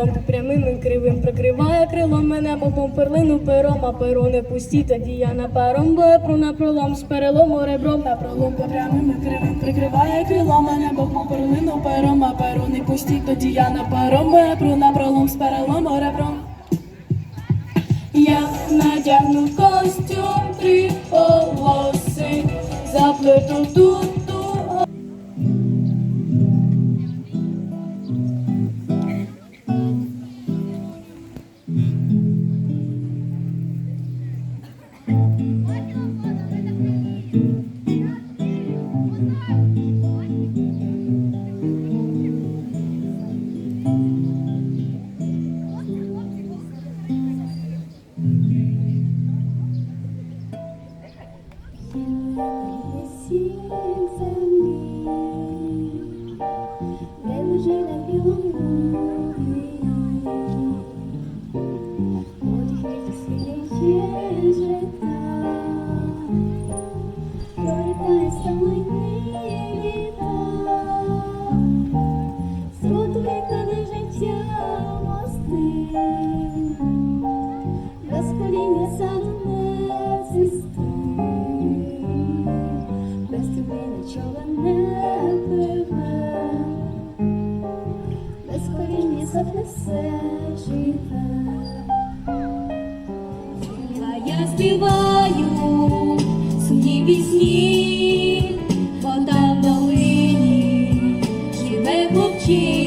крилом прямим і кривим прикриває крилом мене, бобом перлину пером, а перо не пусті, тоді я на паром вепру на пролом з перелому ребром на пролом по прямим і кривим прикриває крилом мене, бобом перлину пером, а перо не пусті, тоді я на паром вепру на пролом з перелому ребром. Я надягну костюм три полоси, заплету тут. j'ai la vie все живе, а я співаю сумні пісні, бо там в долині живе хлопчик.